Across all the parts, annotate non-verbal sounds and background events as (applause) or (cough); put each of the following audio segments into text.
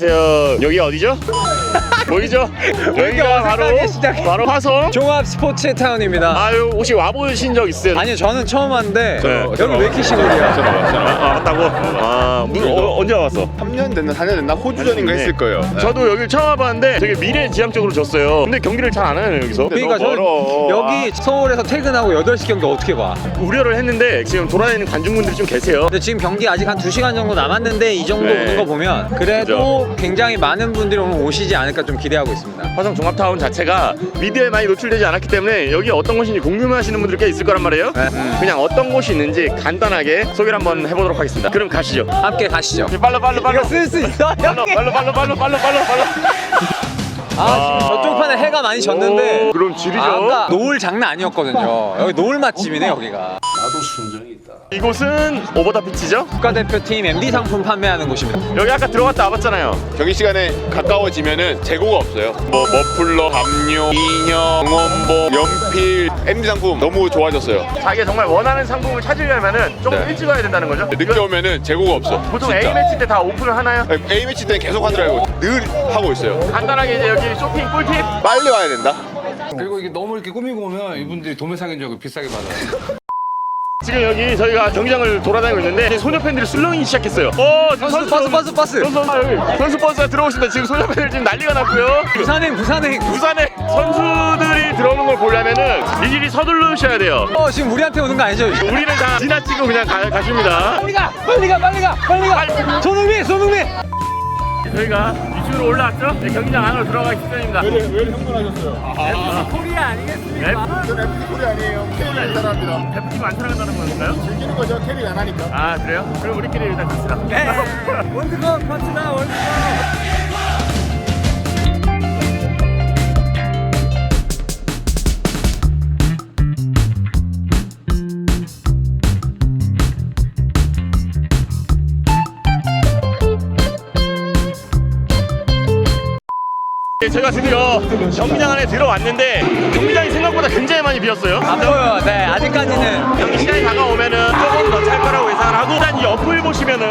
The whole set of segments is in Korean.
안녕하세요. 여기 어디죠? (laughs) 보이죠? 여기가 바로 어색하게 시작해? 바로 화성. 종합 스포츠 타운입니다. 아유 혹시 와보신 적 있어요? 아니요, 저는 처음 왔는데 네. 여기 왜 이렇게 시골이야? 아, 왔다고? 아, 무, 어, 언제 와봤어? 3년 됐나 4년 됐나 호주전인가 네. 했을 거예요. 네. 저도 여기 처음 와봤는데 되게 미래지향적으로 졌어요. 근데 경기를 잘 안 하네요 여기서. 그러니까 저는. 여기 서울에서 퇴근하고 8시 경기 어떻게 봐? 아, 우려를 했는데 지금 돌아다니는 관중분들이 좀 계세요. 근데 지금 경기 아직 한 2시간 정도 남았는데 이 정도 네. 오는 거 보면 그래도 굉장히 많은 분들이 오늘 오시지 않을까 좀 기대하고 있습니다. 화성 종합타운 자체가 미디어에 많이 노출되지 않았기 때문에 여기 어떤 곳인지 궁금해하시는 분들 꽤 있을 거란 말이에요. 네. 그냥 어떤 곳이 있는지 간단하게 소개를 한번 해보도록 하겠습니다. 그럼 가시죠. 함께 가시죠. 빨로 빨로 빨로. 쓸수 있어? 빨로 빨로 빨로 빨로 빨로 빨로. 아, 지금 저쪽 판에 해가 많이 졌는데 오, 그럼 지리죠. 아까 노을 장난 아니었거든요. 여기 노을 맛집이네 여기가. 이곳은 오버더 피치죠? 국가대표팀 MD 상품 판매하는 곳입니다. 여기 아까 들어갔다 와봤잖아요. 경기 시간에 가까워지면은 재고가 없어요. 뭐 머플러, 담요, 인형, 응원봉, 연필, MD 상품 너무 좋아졌어요. 자기가 정말 원하는 상품을 찾으려면은 조금 네. 일찍 와야 된다는 거죠? 늦게 오면은 재고가 없어. 보통. A 매치 때 다 오픈을 하나요? A 매치 때는 계속 하더라고요. 늘 하고 있어요. 간단하게 이제 여기 쇼핑 꿀팁. 빨리 와야 된다. 그리고 이게 너무 이렇게 꾸미고 오면 이분들이 도매 상인적으로 비싸게 받아요. 지금 여기 저희가 경기장을 돌아다니고 있는데 소녀 팬들이 술렁이기 시작했어요. 어, 선수 버스 버스 버스. 선수, 아, 여기 선수 버스가 들어오신다. 지금 소녀 팬들 지금 난리가 났고요. 부산행 부산행. 부산에 선수들이 들어오는 걸 보려면은 일일이 서두르셔야 돼요. 어 지금 우리한테 오는 거 아니죠? 우리는 다 지나치고 그냥 가, 가십니다. 빨리 가 빨리 가 빨리 가 빨리 가. 손흥민 손흥민. 저희가 이쪽으로 올라왔죠? 네, 경기장 안으로 들어가기 직전입니다. 왜, 왜 흥분하셨어요? 코리아 아니겠습니까? 저는 FC 콜이 아니에요. K를 따라합니다. 대표팀 안 사랑한다는 건가요? 즐기는 거죠. 캐리 안 하니까. 아 그래요? 그럼 우리끼리 일단 갑시다. 네. 월드컵 파트다 월드컵. 네, 제가 드디어 경기장 안에 들어왔는데 경기장이 생각보다 굉장히 많이 비었어요. 안 보여. 네 아직까지는. 경기 시간이 다가오면은 조금 더 찰 거라고 예상을 하고 일단 이 옆을 보시면은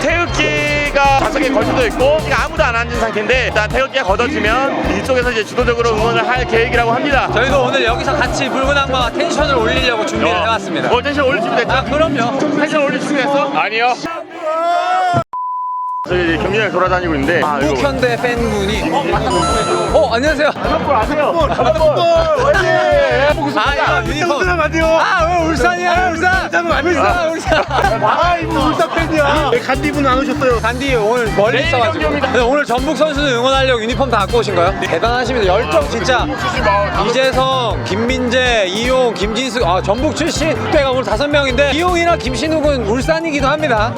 태극기가 좌석에 걸쳐져 있고 아무도 안 앉은 상태인데 일단 태극기가 걷어지면 이쪽에서 이제 주도적으로 응원을 할 계획이라고 합니다. 저희도 오늘 여기서 같이 붉은 악마와 텐션을 올리려고 준비를 어, 해왔습니다. 어, 텐션 올릴 준비 됐죠? 아 그럼요. 텐션 올릴 준비 됐어? 아니요. 저희 경기장에 돌아다니고 있는데. 아, 이거. 북현대 팬분이. 어 안녕하세요. 볼 아세요? 아 이거 유니폼. 아왜 울산이야? 울산. 울산 울산. 아, 이거 울산 팬이야. 간디 분 안 오셨어요. 간디 오늘 멀리 있어가지고. 근데 오늘 전북 선수는 응원하려고 유니폼 다 갖고 오신 거예요? 대단하십니다. 열정 진짜. 이재성, 김민재, 이용, 김진수. 아 전북 출신 때가 오늘 다섯 명인데 이용이나 김신욱은 울산이기도 합니다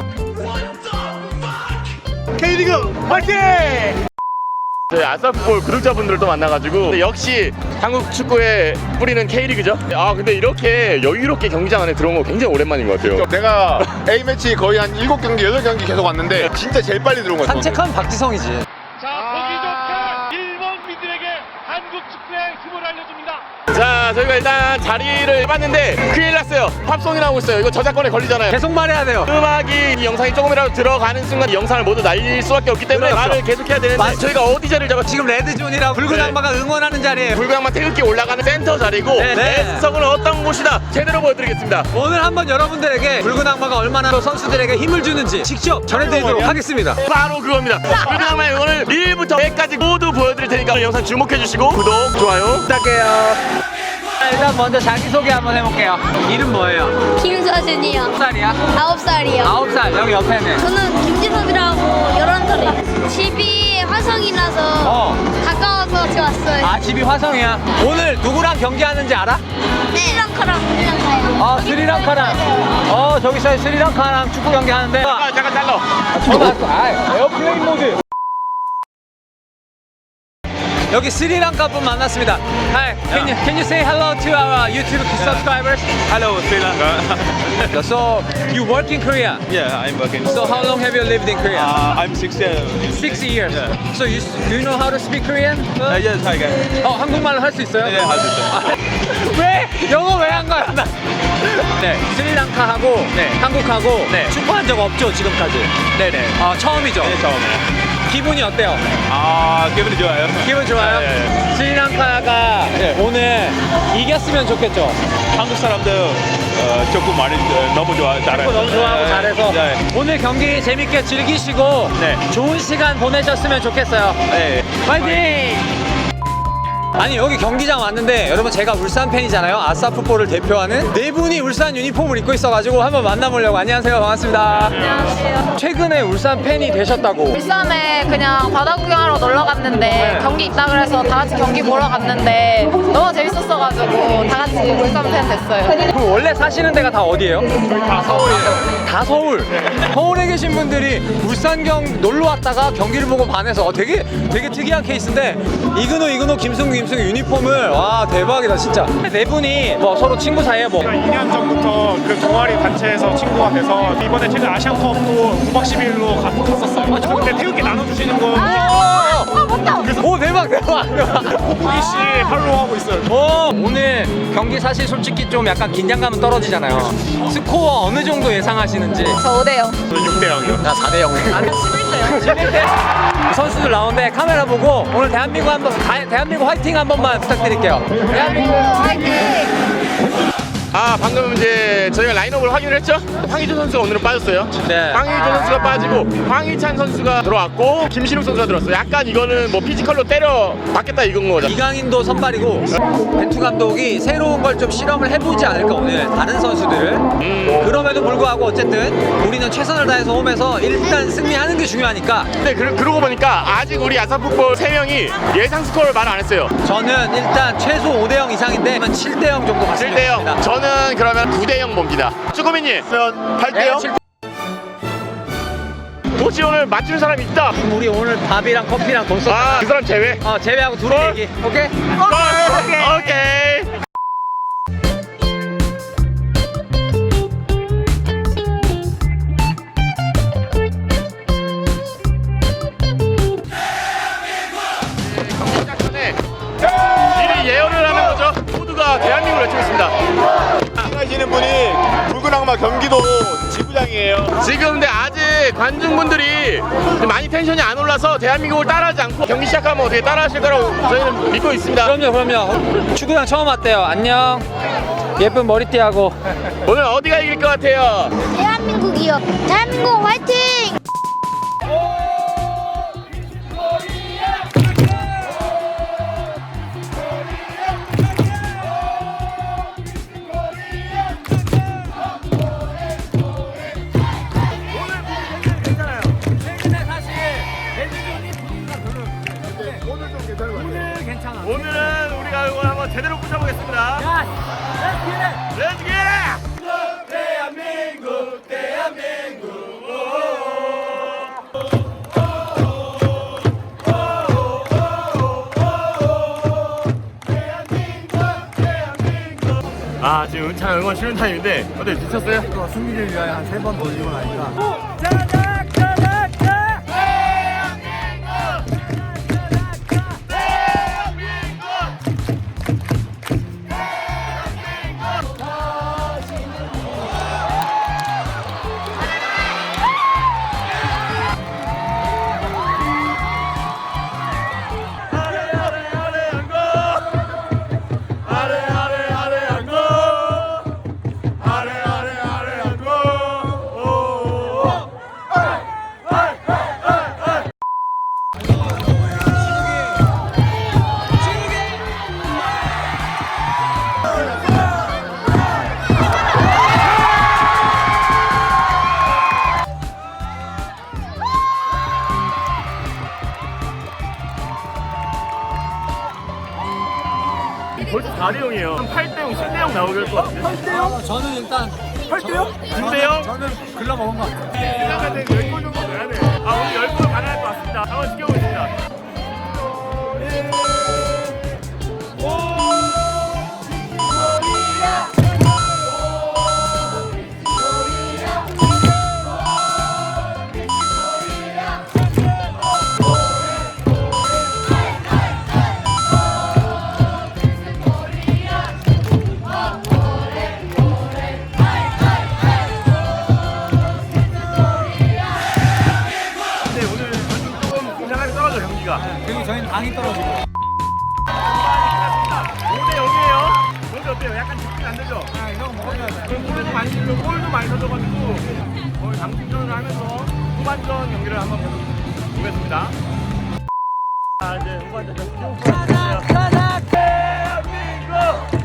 저희 아싸풋볼 구독자분들도 만나가지고 근데 역시 한국 축구의 뿌리는 K리그죠. 아 근데 이렇게 여유롭게 경기장 안에 들어온 거 굉장히 오랜만인 것 같아요. 내가 A 매치 거의 한 7경기, 8경기 계속 왔는데 진짜 제일 빨리 들어온 것 같아요. 산책한 박지성이지 자, 보기 좋게 일본 민들에게 한국 축구의 힘을 알려줍니다. 자 저희가 일단 자리를 봤는데 큰일 났어요. 팝송이 나오고 있어요. 이거 저작권에 걸리잖아요. 계속 말해야 돼요 음악이 이 영상이 조금이라도 들어가는 순간 이 영상을 모두 날릴 수밖에 없기 때문에 그렇죠. 말을 계속해야 되는데 맞- 저희가 어디 자리를 잡았지? 지금 레드존이라 붉은 네. 악마가 응원하는 자리에 불광마 태극기 올라가는 센터 자리고 네, 네. S석은 어떤 곳이다 제대로 보여드리겠습니다. 오늘 한번 여러분들에게 붉은 악마가 얼마나 선수들에게 힘을 주는지 직접 전해드리도록 하겠습니다 바로 그겁니다. 불광마의 오늘 1부터 100까지 모두 보여드릴 테니까 영상 주목해주시고 구독, 좋아요 부탁해요 일단 먼저 자기소개 한번 해볼게요 이름 뭐예요? 김서준이요. 몇 살이야? 아홉 살이요. 아홉 살 여기 옆에는 저는 김지섭이라고 열한 살이에요. 집이 화성이라서 어. 가까워서 왔어요. 아 집이 화성이야 오늘 누구랑 경기하는지 알아? 네. 스리랑카랑 스리랑카요. 아 스리랑카랑 어 저기서 스리랑카랑 축구 경기하는데 아, 잠깐 잘라. 전화 왔어 아 에어플레인 모드 여기 스리랑카 분 만났습니다. Hi, can you can you say hello to our YouTube subscribers? Hello, Sri Lanka. So you work in Korea. yeah, I'm working. So how long have you lived in Korea? Uh, I'm six years. Six years. Yeah. So you do you know how to speak Korean? Uh, yes, I can. 어 한국말로 할 수 있어요? 네, 할수 있어요. 왜 영어 왜 한 거야 나? 네 스리랑카하고 네, 한국하고 네. 축구한 적 없죠 지금까지. 네네. 아 처음이죠. 네, 처음에. 기분이 어때요? 아, 기분이 좋아요. 기분 좋아요? 네, 네. 스리랑카가 오늘 이겼으면 좋겠죠. 한국 사람들 어, 조금 많이 어, 너무 좋아, 잘해. 너무 좋아하고 잘해서 네. 오늘 경기 재밌게 즐기시고 네. 좋은 시간 보내셨으면 좋겠어요. 네. 파이팅! 아니 여기 경기장 왔는데 여러분 제가 울산 팬이잖아요 아싸 풋볼을 대표하는 네 분이 울산 유니폼을 입고 있어가지고 한번 만나보려고 안녕하세요 반갑습니다 안녕하세요. 최근에 울산 팬이 되셨다고 울산에 그냥 바다 구경하러 놀러 갔는데 네. 경기 있다 그래서 다 같이 경기 보러 갔는데 너무 재밌었어가지고 다 같이 울산 팬 됐어요. 그럼 원래 사시는 데가 다 어디예요? 다 서울이에요 다 서울 서울에 계신 분들이 울산경 놀러 왔다가 경기를 보고 반해서 어, 되게 되게 특이한 케이스인데 이근호 이근호 김승우 김승우 유니폼을 와 대박이다 진짜. 네 분이 뭐 서로 친구 사이에 뭐. 2년 전부터 그 동아리 단체에서 친구가 돼서 이번에 최근 아시안컵도 9박 10일로 갔었어요. 근데 태극기 나눠주시는 거 아, 오 대박 대박 대박 우리 씨 팔로우 하고 있어요. 어, 오늘 경기 사실 솔직히 좀 약간 긴장감은 떨어지잖아요. 스코어 어느 정도 예상하시는지? 저 5대0. 6대 0이요. 나 4대 0. 재밌대. 선수들 나오는데 카메라 보고 오늘 대한민국 한번 다- 대한민국 화이팅 한 번만 부탁드릴게요. 대한민국 화이팅! 아 방금 이제 저희가 라인업을 확인을 했죠? 황희준 선수가 오늘은 빠졌어요. 네. 황희준 선수가 빠지고 황희찬 선수가 들어왔고 김신욱 선수가 들어왔어요. 약간 이거는 뭐 피지컬로 때려 받겠다 이건 거죠. 이강인도 선발이고 벤투 감독이 새로운 걸 좀 실험을 해보지 않을까 오늘 다른 선수들을 그럼에도 불구하고 어쨌든 우리는 최선을 다해서 홈에서 일단 승리하는 게 중요하니까 근데 그, 그러고 보니까 아직 우리 아사풋볼 3명이 예상 스코어를 말 안 했어요. 저는 일단 최소 5대0 이상인데 7대0 정도 갔으면 7대 0. 좋겠습니다. 저는 그러면 9대 0 봅니다. 쭈꾸미님. 그러면 8대 네, 0? 칠- 혹시 오늘 맞추는 사람이 있다. 우리 오늘 밥이랑 커피랑 돈 썼잖아. 아, 그 사람 제외. 어, 제외하고 둘이 어? 얘기. 오케이? 오케이. 오케이. 악마 경기도 지부장이에요. 지금 근데 아직 관중분들이 많이 텐션이 안 올라서 대한민국을 따라하지 않고 경기 시작하면 어떻게 따라하실 거라고 저희는 믿고 있습니다. 그럼요, 그럼요. 축구장 처음 왔대요. 안녕. 예쁜 머리띠하고. 오늘 어디가 이길 것 같아요? 대한민국이요. 대한민국 화이팅! 제대로 부셔보겠습니다. 렛츠 기! 아 지금 은찬 응원 쉬는 타임인데 어때 미쳤어요? 승리를 위하여 한 세 번더 이고 나니까 당이 떨어지고. 5대 0이에요. 오늘 어때요? 약간 느낌 안 되죠? 아, 이런 거 먹어야 돼. 골도 많이 넣고 골도 많이 넣어가지고 오늘 강팀전을 하면서 후반전 경기를 한번 보겠습니다. 자 이제 후반전 경기 대한민국!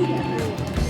Yeah.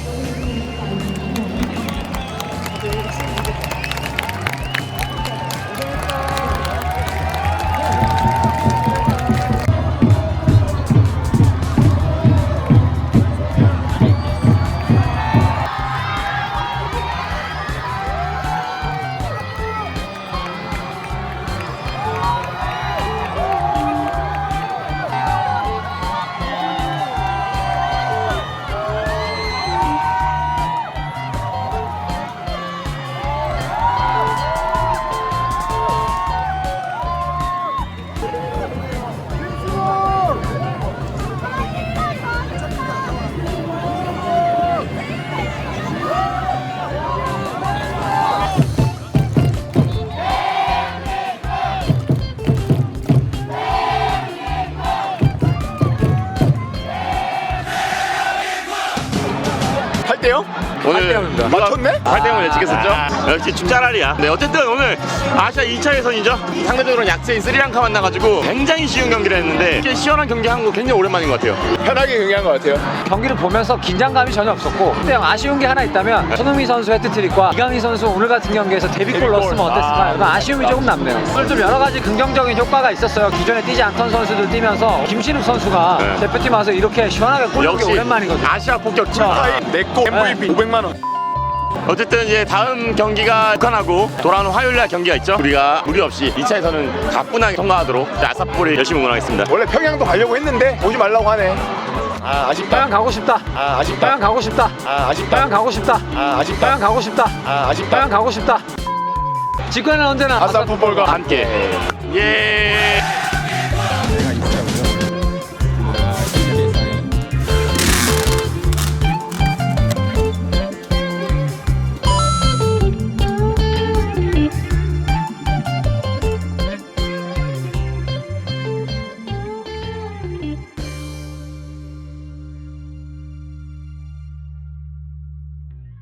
팔대요? 오늘 8대 0입니다. 맞췄네? 8대 0을 예측했었죠? 역시 춥짜라리야. 네, 어쨌든 오늘 아시아 2차 예선이죠? 상대적으로 약세인 스리랑카 만나가지고 굉장히 쉬운 경기를 했는데 이렇게 시원한 경기 한 거 굉장히 오랜만인 것 같아요. 편하게 경기한 것 같아요. 경기를 보면서 긴장감이 전혀 없었고 근데 형 아쉬운 게 하나 있다면 손흥민 선수 헤트트릭과 이강인 선수 오늘 같은 경기에서 데뷔골 넣었으면 어땠을까요? 이건 아쉬움이 조금 남네요 오늘 좀 여러 가지 긍정적인 효과가 있었어요 기존에 뛰지 않던 선수들 뛰면서 김신욱 선수가 네. 대표팀 와서 이렇게 시원하게 골 넣은 게 역시 오랜만이거든요 아시아 폭격자. 내거 MVP 500만 원. 어쨌든 이제 다음 경기가 북한하고 돌아오는 화요일 날 경기가 있죠. 우리가 무리 없이 2차에서는 가뿐하게 통과하도록 아사포를 열심히 응원하겠습니다. 원래 평양도 가려고 했는데 오지 말라고 하네. 아 아쉽다. 평양 가고 싶다 아 아쉽다. 평양 가고 싶다 아 아쉽다. 평양 가고 싶다 아 아쉽다. 평양 가고 싶다 아 아쉽다. 평양 가고 싶다 직관은 언제나 아싸 풋볼과 함께. 예.